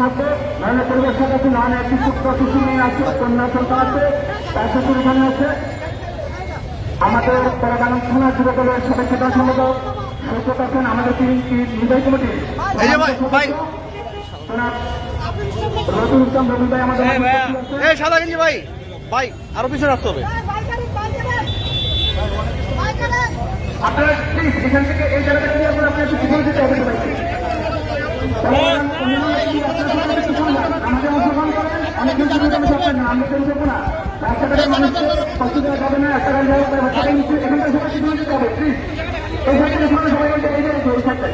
থাকবে। নাহলে পরিবেশের কাছে নাহলে একটি শিশু মেয়ে আছে কন্যা সন্তান আছে তার শ্বশুর এখানে আছে। আমাদের তেলেঙ্গানা থানা যুব দলের সদস্য সম্পাদক সৈকত আছেন আমাদের নির্বাহী কমিটি। রতুল ইসলাম রবি ভাই আমাদের সাদা গেঞ্জি ভাই। ভাই আরও পিছনে আসতে হবে। আপনারা এখান থেকে এই জায়গাটা ক্লিয়ার করে আপনার একটু পিছনে যেতে হবে সবাইকে। আমাদের অংশগ্রহণ করেন অনেকজন শুরু করতে পারছেন না আমরা কেউ যাব না রাস্তাঘাটে মানুষকে কষ্ট দেওয়া যাবে না একটা গাড়ি যাওয়া যাবে সেটা নিচে এখান থেকে সবাই পিছনে যেতে হবে প্লিজ এই সাইড থেকে সবাই সবাই বলতে এই যে এই সাইডটা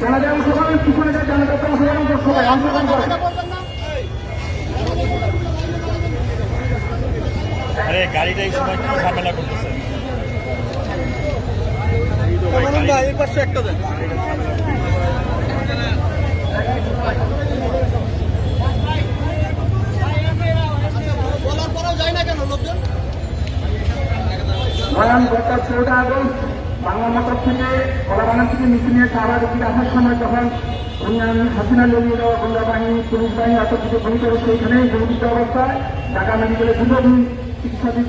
জানাজা অংশগ্রহণ পিছনে যায় সবাই আরে, গাড়িটা এই সময় কি ঝামেলা করতেছে ভাই এই পাশে একটা দেন বলার পরেও যায় না কেন লোকজন নয়ন গত চৌঠা আগস্ট বাংলা মোটর থেকে কলাবাগান থেকে মিছিল নিয়ে সারা দিকে আসার সময় যখন হাসিনা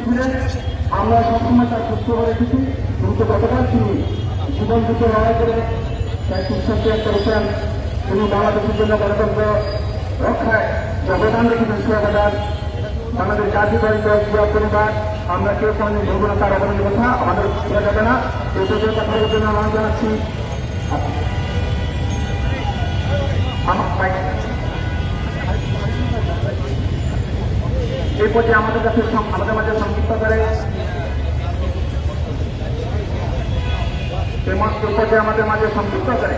ছিলেন। আমরা সবসময় তার সুস্থ করে রেখেছি কিন্তু গতকাল তিনি জীবন যুদ্ধ লড়াই করে তাই ত্যাগ করেছেন তিনি বাংলাদেশের জন্য আমরা কেউ কোনদিন ভুলব না কথা আমাদের জানাচ্ছি। আমার পর্যায়ে আমাদের কাছে আমাদের মাঝে সংযুক্ত করে এই মঞ্চ আমাদের মাঝে সংযুক্ত করে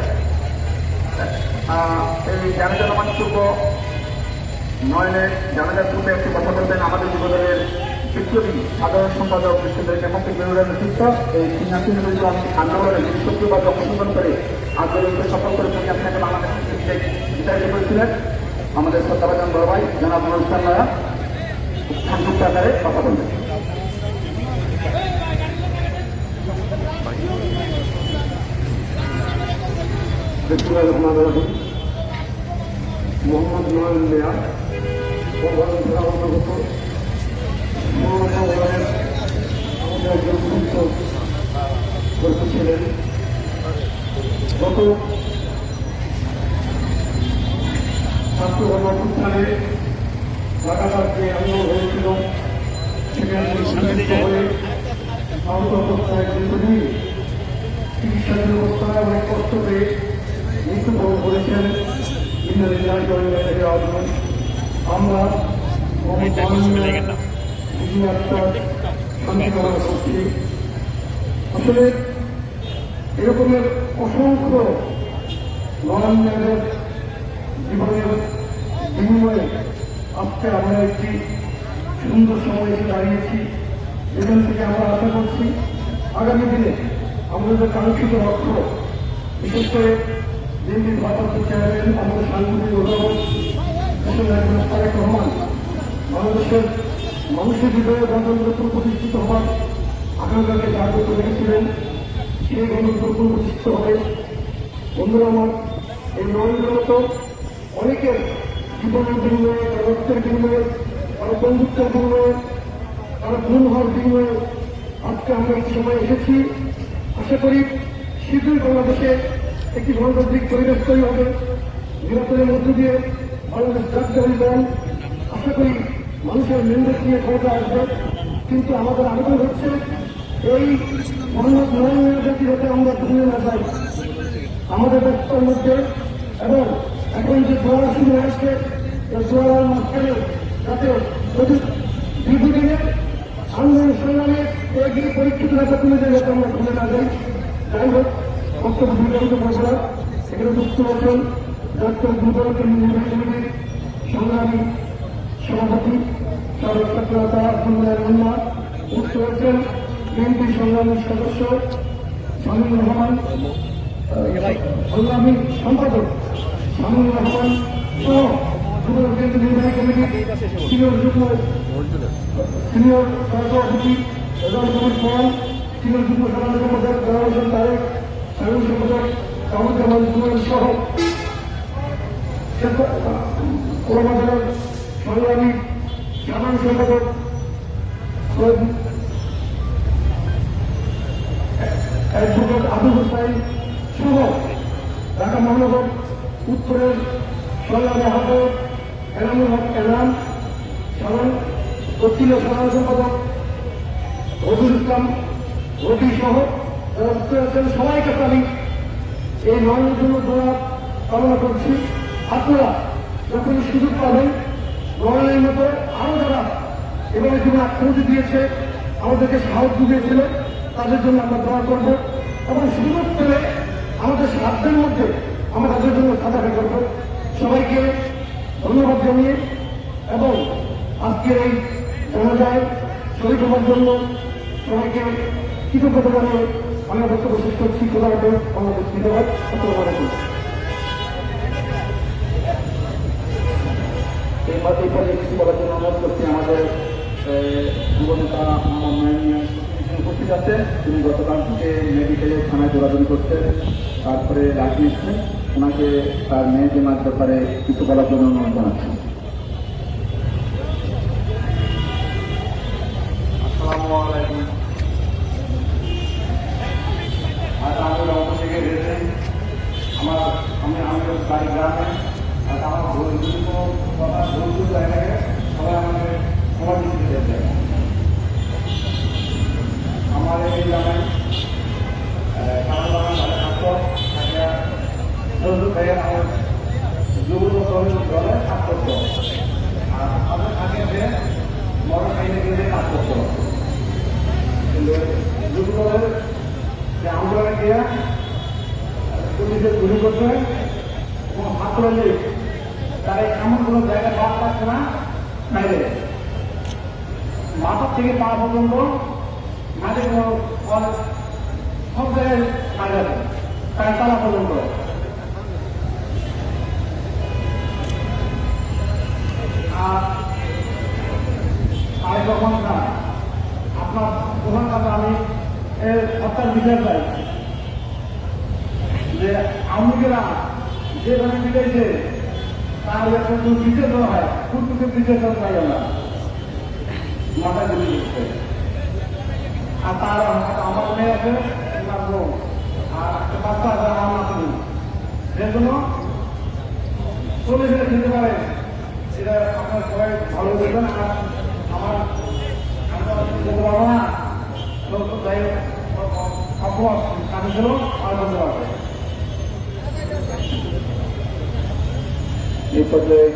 এই জানাজার পূর্ব নয়নের জানাজার পূর্বে একটি কথা বলবেন, আমাদের যুবদলের বিপ্লবী সাধারণ সম্পাদক বিশ্ববিদ্যালয় নেপথ্যে বেরোলেন নেতৃত্ব এই সিদ্ধান্ত আন্দোলনের বিশ্বব্যাপী বা অংশগ্রহণ করে আন্দোলনকে সফল করে তিনি আপনাকে বাংলাদেশ করেছিলেন আমাদের শ্রদ্ধাভাজন বড় ভাই, জনাব নুরুল সংযুক্ত আকারে কথা বলবেন। বিসমুল্লাহ রহমান রহিম মোহাম্মদ নয়ন মিয়া অন্তর্গত আমাদের একজন গুরুত্ব ছিলেন গত ছাত্র গণঅভ্যুত্থানে হয়েছিল সেখানে হয়ে আহত চিকিৎসাধীন অবস্থায় অনেক কষ্ট পেয়ে মৃত্যুবরণ করেছেন আমরা আসলে এরকমের অসংখ্য নরান্নের জীবনের বিনিময়ে আজকে আমরা একটি সুন্দর সময় দাঁড়িয়েছি এখান থেকে আমরা আশা করছি আগামী দিনে আমাদের যে কাঙ্ক্ষিত লক্ষ্য বিশেষ করে দিল্লির ভারপ্রাপ্ত চেয়ারম্যান আমাদের সাংবাদিক অভিভাবক তারেক রহমান মানুষের হৃদয়ে গণতন্ত্র প্রতিষ্ঠিত হওয়ার আকাঙ্ক্ষাকে জাগ্রত রেখেছিলেন সেই গণতন্ত্র প্রতিষ্ঠিত হবে বন্ধুরা আমার এই নরেন্দ্র মতো অনেকের জীবনের বিনিময়ে তার রক্তের বিনিময়ে তার বন্ধুত্বের বিনিময়ে তারা খুন হওয়ার বিনিময়ে আজকে আমরা সময় এসেছি। আশা করি শীঘ্রই বাংলাদেশে একটি গণতান্ত্রিক পরিবেশ তৈরি হবে। নির্বাচনের মধ্য দিয়ে বাংলাদেশ কার্যকরী দল আশা করি মানুষের মেন্ডেট নিয়ে ক্ষমতা আসবে। কিন্তু আমাদের আবেদন হচ্ছে, এই মোহাম্মদ নরেন্দ্র জাতি যাতে আমরা ভুলে না যাই। আমাদের ব্যস্ততার মধ্যে এবং এখন যে জোয়ার শুরু হয়েছে এই জোয়ারের মাঝখানে যাতে অধিক দীর্ঘদিনের আন্দোলন সংগ্রামে এগিয়ে পরীক্ষিত রাখা তুলে যায় যাতে আমরা ভুলে না যাই। যাই হোক বক্তব্য বিতরিত করা এখানে যুক্ত আছেন ডক্টর কমিটির সংগ্রামী সভাপতি সাবেক ছাত্রতা আব্দুল্লাহ রহমান যুক্ত হয়েছেন বিএনপি সংগ্রামী সদস্য শামীম রহমান সংগ্রামী সম্পাদক শামীম রহমান সহ নির্বাহী কমিটির সিনিয়র যুগ্ম, সিনিয়র সভাপতি রেজাল কবির সিনিয়র যুগ্ম সাধারণ দয়াল তারেক সাধারণ সম্পাদক কামরুজ্জামান জুয়েল সহ কলমাদার সংগ্রামী সাধারণ সম্পাদক অ্যাডভোকেট আবু হুসাইন সহ ঢাকা মহানগর উত্তরের সংগ্রামী আহ্বায়ক এনামুল হক ইসলাম রবি সহ সবাইকে আমি এই নয়নের জন্য দোয়া কামনা করছি। আপনারা যখন সুযোগ পাবেন, নয়নের মতো আরও যারা এবারে যিনি আত্মহতি দিয়েছে, আমাদেরকে সাহায্য দিয়েছিল তাদের জন্য আমরা দোয়া করব। এবং সুযোগ পেলে আমাদের সাধ্যের মধ্যে আমরা তাদের জন্য সাদা করব। সবাইকে ধন্যবাদ জানিয়ে এবং আজকের এই জানাজায় শহীদ হওয়ার জন্য সবাইকে কৃতজ্ঞতা জানিয়ে শেষ করছি খোলা হবে বাংলাদেশ ধন্যবাদ আসসালামু আলাইকুম এই পর্যায়ে কিছু বলার জন্য অনুরোধ করছি, আমাদের তিনি গতকাল থেকে মেডিকেলে থানায় দৌড়াদৌড়ি করছেন, তারপরে রাখিয়েছেন ওনাকে তার মেয়েকে মার ব্যাপারে কিছু বলার জন্য অনুরোধ জানাচ্ছি। আর আমার কোনো কথা ভুল জায়গায় সবাই আমাকে ক্ষমা দিতে চেয়েছে আমার এই গ্রামে কারণ বাগান ভালো থাকতো থাকে চৌদ্দ ভাইয়ের আমার যুব দলে কাজ করতো আর আমাদের থাকে যে মোটর সাইকেলে গিয়ে কাজ করতো কিন্তু যুবদলের যে আন্দোলনে গিয়ে পুলিশে গুলি করছে এবং ছাত্রলী তারা এমন কোনো জায়গায় বাদ পাচ্ছে না। বাইরে মাথার থেকে পা পর্যন্ত মাঝে কোনো সব জায়গায় তাই তালা পর্যন্ত। আর যখন না। আপনার প্রধান কাছে আমি হত্যার বিচার চাই যে আওয়ামীরা যেভাবে মিলেছে একটা কোনো দেওয়া হয় কুটুকে দেওয়া চাই আমরা মাথা গুলি দিচ্ছে আর তার আমার মেয়ে আছে আর একটা বাচ্চা আছে আমার নাতনি এর জন্য চলে ফেলে খেতে পারে এটা আপনার সবাই ভালো দেখবেন আর আমার না যাই অপরাধ কাজে ছিল আর বলতে পারবে এই পর্যায়ে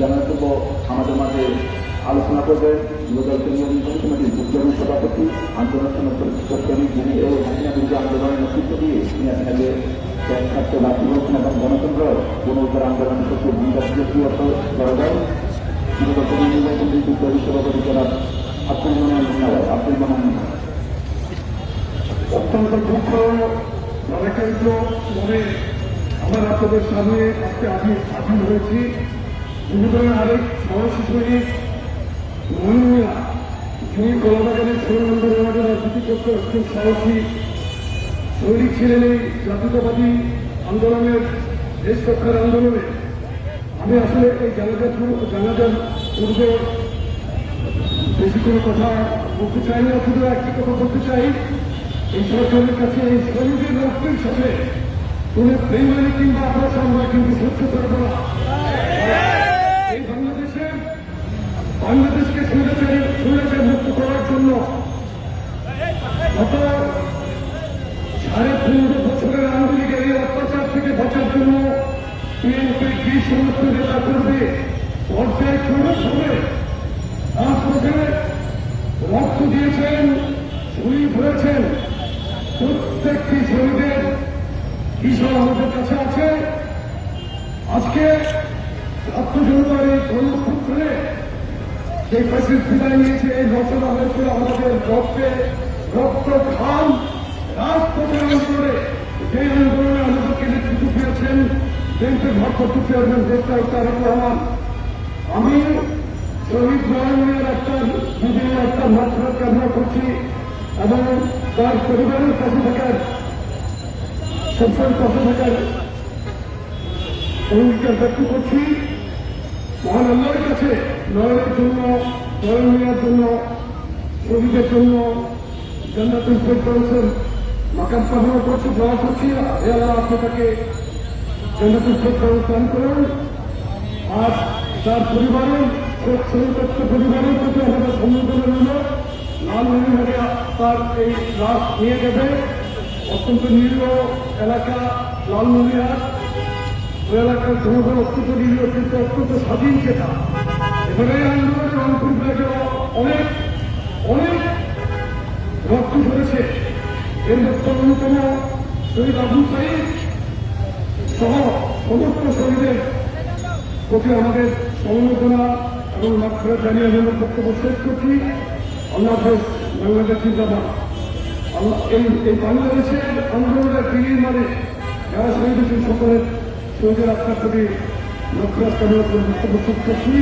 জানাতব্য আমাদের মাঝে আলোচনা করবেন যুবদল কেন্দ্রীয় কমিটির উদ্যোগী সভাপতি আন্দোলন সমাজকর্মী যিনি এই হাসিনা বিরুদ্ধে আন্দোলনের নেতৃত্ব দিয়ে আপনাকে ছাত্র রাষ্ট্রীয় এবং গণতন্ত্র পুনরুদ্ধার আন্দোলনের ভূমিকা আব্দুল মনোনয়ন অত্যন্ত দুঃখ মনে আমরা আপনাদের সামনে আজকে আমি হাজির হয়েছি যুবদলের আরেক সাহসী সৈনিক মহিলা যিনি কলাবাগানের ষোলো নম্বর ওয়ার্ডে রাজনীতি করতে একজন সাহসী সৈনিক ছিলেন এই জাতীয়তাবাদী আন্দোলনের দেশ রক্ষার আন্দোলনে। আমি আসলে এই জানাজার জানাজার পূর্বে বেশি কোনো কথা বলতে চাই না, শুধু একটি কথা বলতে চাই। এই সরকারের কাছে এই শরীরের রক্তের সাথে কোনো বেমানি কিংবা আপনার আমরা কিন্তু সহ্য করব না। এই বাংলাদেশে, বাংলাদেশকে সুরেচারে সুরেচে মুক্ত করার জন্য গত সাড়ে পনেরো বছরের আন্দোলনের এই অত্যাচার থেকে বাঁচার জন্য বিএনপির কি সমস্ত নেতা করবে পর্যায়ে খরচ হবে পাঁচ বছরে রক্ত দিয়েছেন শহীদ হয়েছেন প্রত্যেকটি শহীদের বিষয় আমাদের কাছে আছে। আজকে ছাত্র জনতার এই কর্মসূত্রে যে প্রেসিড নিয়েছে, এই রচনা হয়েছিল আমাদের রক্তে, রক্ত খাম রাজপথের আন্দোলনে যে আন্দোলনে আমাদেরকে নেতৃত্ব দিয়েছেন বিএনপির ভারপ্রাপ্ত চেয়ারম্যান রহমান। আমি শহীদ নয়নের একটা দুদিনের একটা মাত্রা কামনা করছি এবং তার পরিবারের কাছে থাকার সবসময় পাশে থাকার অঙ্গীকার ব্যক্ত করছি। মহান আল্লাহর কাছে নয়নের জন্য, নয়ন নেওয়ার জন্য শহীদের জন্য জান্নাতুল ফেরদাউসের মাকাম কামনা করছি, দোয়া করছি। হে আল্লাহ আপনি তাকে জান্নাতুল ফেরদাউস দান করুন। আর তার পরিবারের সৈকত্য পরিবারের প্রতি আমাদের সম্বোধনা রইল। লালমনিরহাটে তার এই লাশ নিয়ে যাবে। অত্যন্ত নিরীহ এলাকা, লালমনিরহাট, ওই এলাকার জনগণ অত্যন্ত নিরীহ কিন্তু অত্যন্ত স্বাধীন সেটা এখানে আন্দোলন রংপুর ব্লকে অনেক অনেক রক্ত ধরেছে এর মধ্যে অন্যতম শহীদ আবু সাইদ সহ সমস্ত শহীদের প্রতি আমাদের সমবেদনা এবং লক্ষ্য জানিয়ে আমি বক্তব্য শেষ করছি। আল্লাহ বাংলাদেশ জিন্দাবাদ। এই বাংলাদেশের আন্দোলনের দিল্লির মানে যারা শহীদ হয়েছেন সকলের শহীদের আত্মার প্রতি লক্ষ্য কামনা করে বক্তব্য শেষ করছি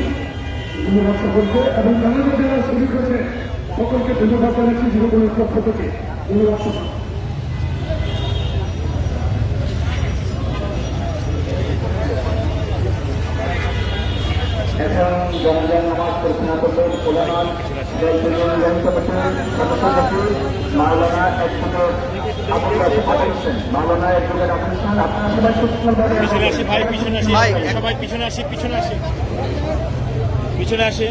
ধন্যবাদ সকলকে এবং তাদের যারা শহীদ হয়েছে সকলকে ধন্যবাদ জানাচ্ছি জীবনের পক্ষ থেকে ধন্যবাদ সকলকে। ভাই সবাই পিছনে আসি পিছনে আসি। পিছনে আসি।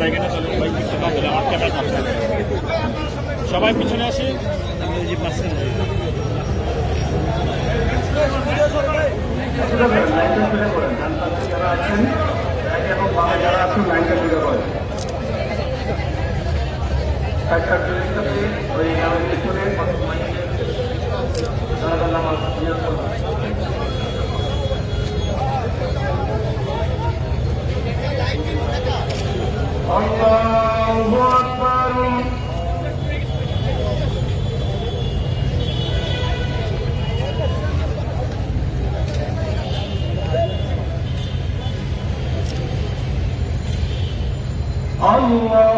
লাগে না চলো ভাই পিছনে না আমার ক্যামেরা সবাই পিছনে আসি। পাশে এবং বামে যারা আছেন লাইনটা একটা সাথে ওই আমার পিছনে জনগণ Senhor.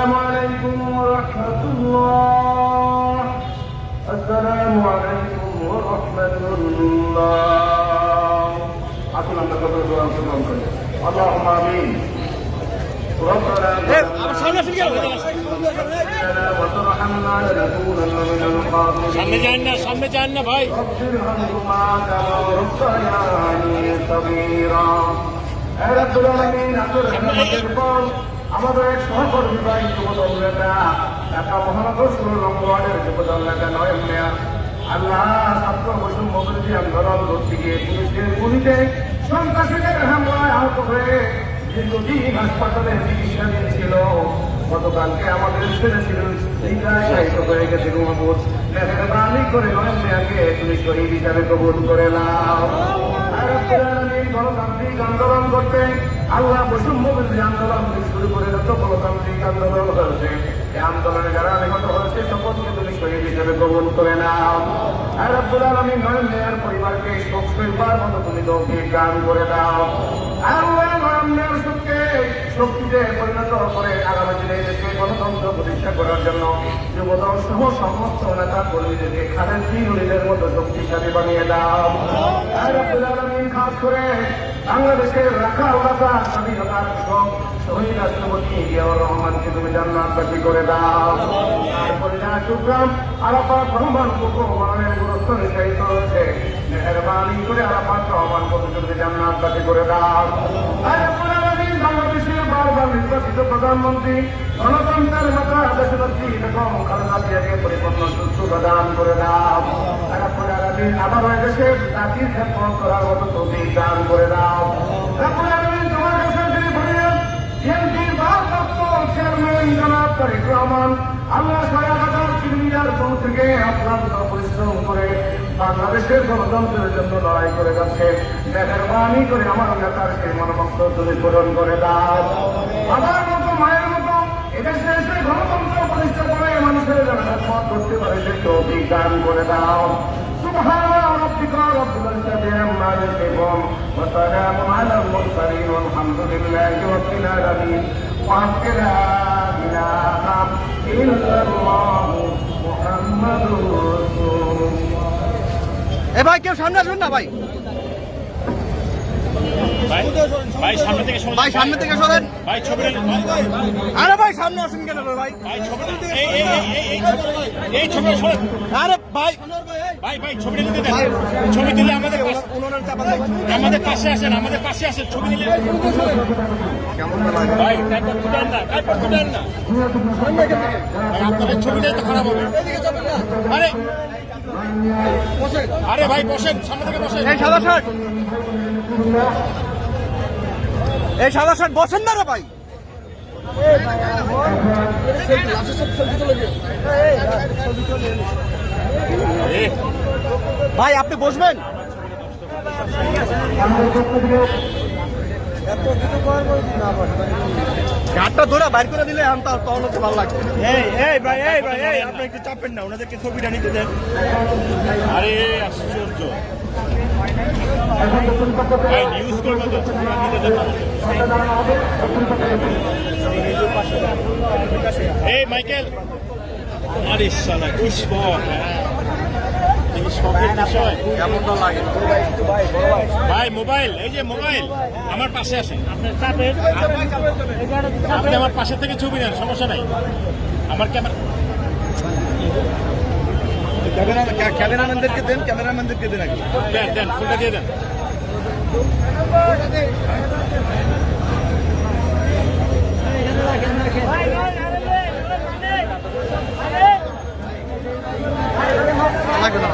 السلام عليكم ورحمة الله السلام عليكم ورحمة الله আসুন আমরা কত দোয়া অংশগ্রহণ করি اللهم آمين ربنا আমার সামনে আসেন কেন لنا وترحمنا لنكونن من الخاسرين সামনে যান না সামনে যান না ভাই رب ارحمهما كما ربياني صغيرا اے رب العالمين আপনার রহমতের পর আমাদের এক সহকর্মী ভাই যুবদল নেতা ঢাকা মহানগর ষোলো নম্বর ওয়ার্ডের যুবদল নেতা নয়ন মেয়া আল্লাহ ছাত্র বৈষম্য বিরোধী আন্দোলন করতে গিয়ে পুলিশের গুলিতে সন্ত্রাসীদের হামলায় আহত হয়ে দীর্ঘদিন হাসপাতালে চিকিৎসাধীন ছিল গতকালকে আমাদের ছেলে ছিল করে নয় করে গণতান্ত্রিক আন্দোলন করতে আল্লাহ বৈষম্য বিরোধী আন্দোলন শুরু করে যত গণতান্ত্রিক আন্দোলন হয়েছে এই আন্দোলনে যারা নিহত হয়েছে সকলকে তুমি শহীদ হিসেবে কবুল করে নাও আর নয় মেয়ার পরিবারকে শোক মতো তুমি তৌফিক দান করে দাও। শক্তিশালী বানিয়ে দাও। খাস করে বাংলাদেশের রাখা আলাদা স্বাধীনতার এবং শহীদ রাষ্ট্রপতি জিয়াউর রহমানকে তুমি জান্নাতবাসী করে দাও। তারপরে যা চুক্রাম আরাফাত রহমান হয়েছে, মেহরবানি করে আরাফাত রহমান করে দাও। নির্বাচিত প্রধানমন্ত্রী গণতন্ত্রের মাতা দেশনেত্রী বেগম খালেদা জিয়াকে পরিপূর্ণ সুস্থতা দান করে দাও। আবার দেশে জাতির খেদমত করার মতো তৌফিক দান করে দাও। তোমার কাছে তিনি বলিলেন বিএনপির ভারপ্রাপ্ত চেয়ারম্যান জনাব তারেক রহমান, আল্লাহ সারা হাজার কিলোমিটার দূর থেকে অক্লান্ত পরিশ্রম করে বাংলাদেশের গণতন্ত্রের জন্য লড়াই করে যাচ্ছে মেহরবানি করে আমার নেতার সেই মনোভক্ত তুমি পূরণ করে দাও আমার মতো মায়ের মতো এদেশে এসে গণতন্ত্র প্রতিষ্ঠা করে মানুষের যারা পথ করতে পারে সে তৌফিক দান করে দাও سبحان ربك رب العزة عما يصفون وسلام على المرسلين والحمد لله رب العالمين وحق لا إله إلا الله محمد رسول الله এ ভাই কেউ সামনে আসবেন না ভাই। ভাই সামনে থেকে ভাই সামনে থেকে সরেন। ভাই ছবি আরে ভাই সামনে আসেন কেন ভাই? ভাই ছবি এই এই এই এই ছবি আরে ভাই। ভাই ভাই ছবিটা নিতে দেন। ছবি দিলে আমাদের পাশে- আমাদের পাশে আসেন আমাদের পাশে আসেন ছবি দিলে ভাই তারপর ফুটান না তারপর ফুটান না। ভাই আপনাদের ছবিটাই তো খারাপ হবে। আরে আরে ভাই, বসেন, সামনে থেকে বসেন। এই সাদা শার্ট এই সাদা শার্ট বসেন না রে ভাই। ভাই, আপনি বসবেন? ঘাটটা ধরে বাইর করে দিলে আমি তার তখন হচ্ছে ভালো লাগবে এই এই ভাই এই ভাই এই আপনি একটু চাপেন না ওনাদেরকে ছবিটা নিতে দেন আরে আশ্চর্য নিউজ করব তো। এই মাইকেল আরে শালা কি শখ হ্যাঁ? ভাই মোবাইল এই যে মোবাইল আমার পাশে আছে। আপনি আমার পাশে থেকে ছবি নেন সমস্যা নাই। আমার ক্যামেরা ক্যামেরাম্যানদেরকে দেন ক্যামেরাম্যানদেরকে দেন আগে। দেন দেন ফুলটা দিয়ে দেন। লাগবে না।